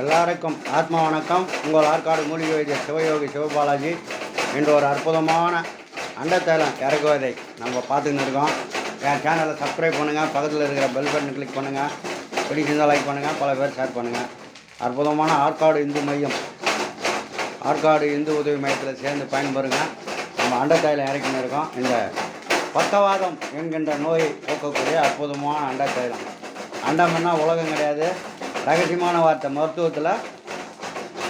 எல்லாருக்கும் ஆத்மா வணக்கம். உங்கள் ஆற்காடு மூலிகை வைத்திய சிவயோகி சிவபாலாஜி என்ற ஒரு அற்புதமான அண்டத்தேலம் இறக்குவதை நம்ம பார்த்துன்னு இருக்கோம். என் சேனலை சப்ஸ்கிரைப் பண்ணுங்கள் பக்கத்தில் இருக்கிற பெல் பட்டன் கிளிக் பண்ணுங்கள் பிடிச்சிருந்தால் லைக் பண்ணுங்கள் பல பேர் ஷேர் பண்ணுங்கள் அற்புதமான ஆற்காடு இந்து மையம் ஆற்காடு இந்து உதவி மையத்தில் சேர்ந்து பயன்பெறுங்க. நம்ம அண்டத்தைலம் இறக்கின்னு இருக்கோம். இந்த பக்கவாதம் என்கின்ற நோயை போக்கக்கூடிய அற்புதமான அண்டத்தைலம். அண்டம்னா உலகம் கிடையாது. ரகசியமான வார்த்தை. மருத்துவத்தில்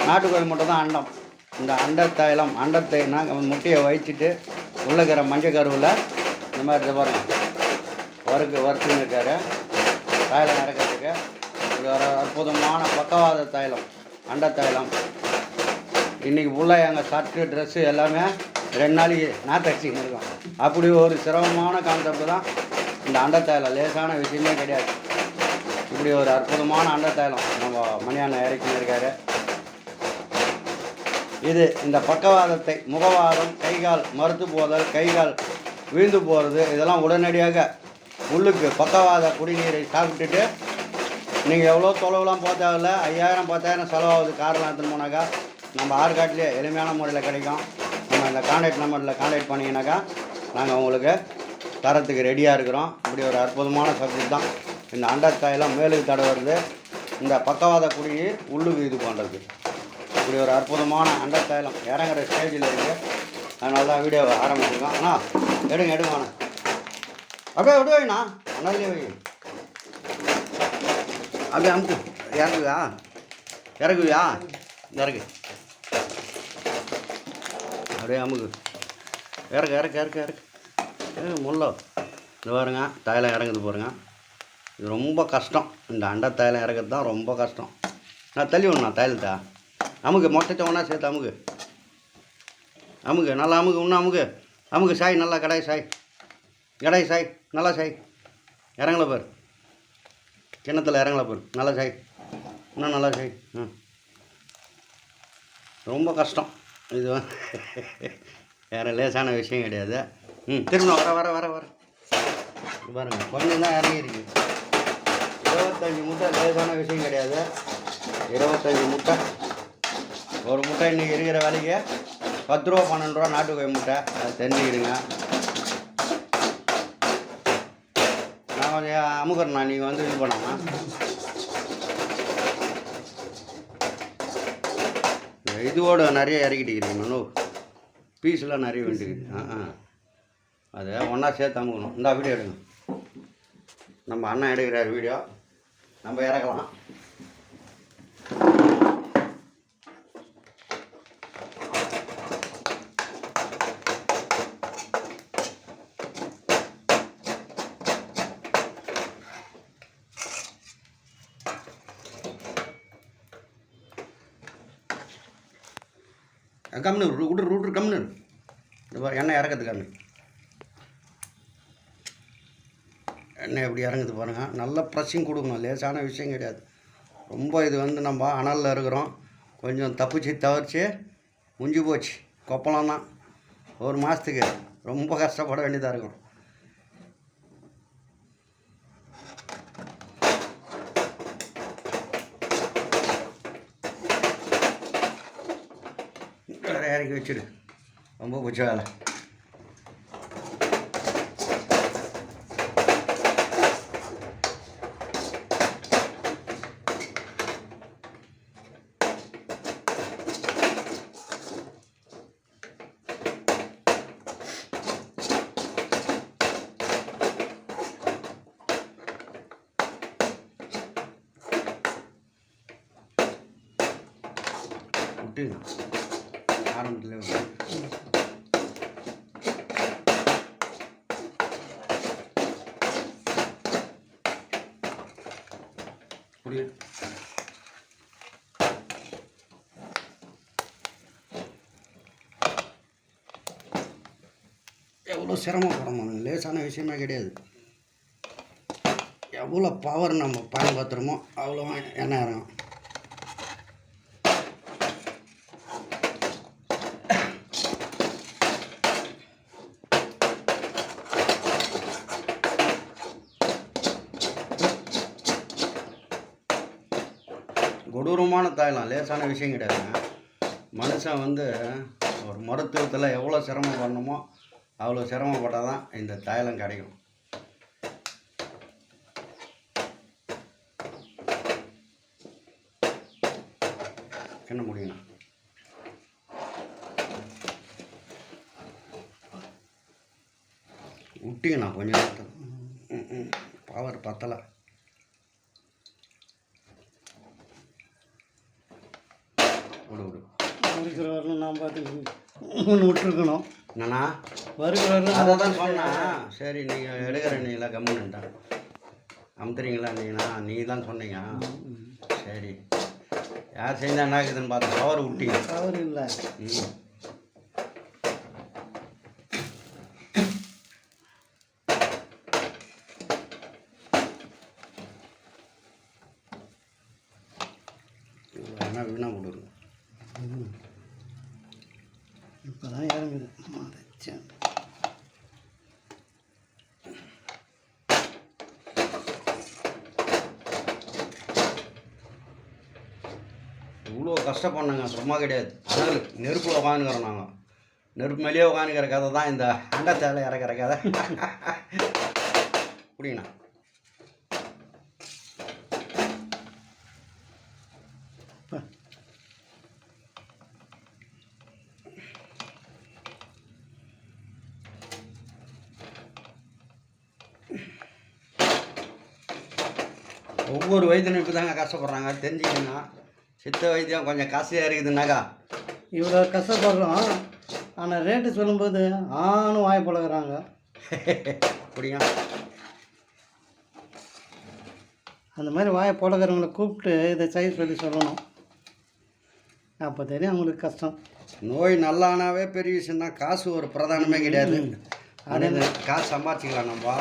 நாட்டுக்கோழி மட்டும் தான் அண்டம். இந்த அண்டத்தைலம் அண்டத்தை நாங்கள் முட்டையை வச்சுட்டு உள்ளக்கிற இருக்கிற மஞ்சள் கருவில் இந்த மாதிரி இதை வறுக்கு வறுத்துன்னு இருக்காரு. தைலம் இறக்கிறதுக்கு இது ஒரு அற்புதமான பக்கவாத தைலம் அண்டத்தைலம் இன்றைக்கி ஃபுல்லாக எங்கள் ஷர்ட்டு ட்ரெஸ்ஸு எல்லாமே ரெண்டு நாளைக்கு நாத்தடிச்சின்னு இருக்கோம். அப்படி ஒரு சிரமமான கான்செப்ட் தான் இந்த அண்டத்தைலம் லேசான விஷயமே கிடையாது. இப்படி ஒரு அற்புதமான அண்டத்தைலம் நம்ம மணியான இறக்கின்னு இருக்காரு. இது இந்த பக்கவாதத்தை முகவாதம் கைகால் மறுத்து போதல் கைகால் வீழ்ந்து போகிறது இதெல்லாம் உடனடியாக உள்ளுக்கு பக்கவாத குடிநீரை சாப்பிட்டுட்டு நீங்கள் எவ்வளோ தொலைவுலாம் போக ஐயாயிரம் பத்தாயிரம் செலவாகுது காரெலாம் எடுத்துன்னு போனாக்கா நம்ம ஆற்காட்டிலே எளிமையான முறையில் கிடைக்கும். நம்ம இந்த கான்டாக்ட் நம்பரில் கான்டாக்ட் பண்ணிங்கனாக்கா நாங்கள் உங்களுக்கு தரத்துக்கு ரெடியாக இருக்கிறோம். இப்படி ஒரு அற்புதமான சப்ஜெக்ட் தான். இந்த அண்டக்காயெல்லாம் மேலுக்கு தடவுறது இந்த பக்கவாத குடி உள்ளுக்கு இது பண்ணுறது இப்படி ஒரு அற்புதமான அண்டக்காயலம் இறங்குற ஸ்டேஜில் இருக்குது அதனால தான் வீடியோ ஆரம்பிச்சிருக்கோம். அண்ணா எடுங்க எடுங்க அண்ணா. அப்படியே விடு வைண்ணா அண்ணாலே வை. அப்படியே அமுக்கு இறங்குவியா? இறங்குவியா? இறங்கு. அப்படியே அமுக்கு. இறக்கு இறக்கு இறக்கு இறக்கு. ஏ முள்ளோ இது பாருங்க தாயெல்லாம் இறங்குது பாருங்க. இது ரொம்ப கஷ்டம். இந்த அண்டை தைலம் இறக்கிறது தான் ரொம்ப கஷ்டம். நான் தள்ளி விடணா தைலத்தா. அமுக்கு மொத்தத்தை ஒன்றா சேர்த்து அமுக்கு அமுக்கு நல்லா அமுக்கு இன்னும் அமுக்கு அமுக்கு சாய் நல்லா கடாய் சாய். கடாய் சாய் நல்லா சாய். இறங்கல பார். கிணத்துல இறங்கல பார். நல்லா சாய். இன்னும் நல்லா சாய். ம் ரொம்ப கஷ்டம். இது வேறு லேசான விஷயம் கிடையாது. ம் திரும்ப வர வர வர வர. பாருங்கள் கொஞ்சம் தான் இறங்கியிருக்கு. இருபத்தஞ்சி முட்டை லேசான விஷயம் கிடையாது. இருபத்தஞ்சி முட்டை. ஒரு முட்டை இன்றைக்கி இருக்கிற விலைக்கு பத்து ரூபா பன்னெண்டு ரூபா நாட்டுக்கோழி முட்டை. அதை தெரிஞ்சுக்கிடுங்க. நான் கொஞ்சம் அமுக்கிறேண்ணா நீங்கள் வந்து இது பண்ணாமா இதுவோட நிறைய இறக்கிட்டு மனு. பீஸ்லாம் நிறைய வேண்டியது ஆ ஆ. அதை ஒன்றா சேர்த்து அமுக்கணும். இந்த வீடியோ எடுங்க. நம்ம அண்ணன் எடுக்கிறார் வீடியோ. நம்ம இறக்கலாம். கம்னு விட்ரு விட்ரு கம்னு இந்த பாரு எண்ணெய் இறக்குது கண்ணு எண்ணெய் எப்படி இறங்குது பாருங்கள் நல்ல ப்ரெஸ்ஸிங் கொடுக்கணும். லேசான விஷயம் கிடையாது. ரொம்ப இது வந்து நம்ம அனலில் இருக்கிறோம். கொஞ்சம் தப்பிச்சு தவிர்த்து முடிஞ்சு போச்சு. கொப்பளம் தான். ஒரு மாதத்துக்கு ரொம்ப கஷ்டப்பட வேண்டியதாக இருக்கும். இறக்கி வச்சுடு. ரொம்ப பிடிச்ச வேலை. விட்டு ஆரம்பத்தில் புரியுது எவ்வளோ சிரமப்படணும் லேசான விஷயமே கிடையாது. எவ்வளோ பவர் நம்ம பயன்படுத்துகிறோமோ அவ்வளோ எண்ணெய் இறங்கும். கொடூரமான தைலம் லேசான விஷயம் கிடையாதுங்க. மனுஷன் வந்து ஒரு மருத்துவத்தில் எவ்வளோ சிரமம் பண்ணணுமோ அவ்வளோ சிரமப்பட்டால் தான் இந்த தைலம் கிடைக்கும். என்ன முடியும் விட்டிங்கண்ணா கொஞ்சம் நேரத்தில். பவர் பத்தலை விடு விடு இருக்கிற வரணும் நான் பார்த்து ஒன்று விட்டுருக்கணும். என்னண்ணா? வருகிற வரணும் அதை தான் சொன்னேன். சரி நீங்கள் எடுக்கிற நீங்களா கம்முன்னுட்டேன் அமுத்துறீங்களா நீங்களா நீ தான் சொன்னீங்க. சரி. யார் செஞ்சா என்ன ஆகுதுன்னு பார்த்து பவர் விட்டீங்க தவறு இல்லை. ம். என்ன வீணாக கொடுங்க இப்போ தான் இறங்குது மறைச்சேன் இவ்வளோ கஷ்டப்பண்ணங்க சும்மா கிடையாது. அனல் நெருப்பில் உட்காந்துக்கிறோம் நாங்கள் நெருப்பு மேலேயே உட்காந்துக்கிற கதை தான் இந்த அண்டத்தேலை இறக்குற கதை. புரியுண்ணா பா. ஒவ்வொரு வைத்தியம் இப்படி தாங்க கஷ்டப்படுறாங்க. தெரிஞ்சுக்கணுங்க சித்த வைத்தியம் கொஞ்சம் காசுயாக இருக்குதுன்னாக்கா. இவ்வளோ கஷ்டப்படுறோம். ஆனால் ரேட்டு சொல்லும்போது ஆணும் வாய் பழகுறாங்க. புரியும் அந்த மாதிரி வாயை பழகிறவங்கள கூப்பிட்டு இதை செய்ய சொல்லி சொல்லணும். அப்போ தெரியும் அவங்களுக்கு கஷ்டம். நோய் நல்லானாவே பெரிய விஷயம் தான் காசு ஒரு பிரதானமே கிடையாது. அது காசு சம்பாதிச்சிக்கலாம் நம்ம.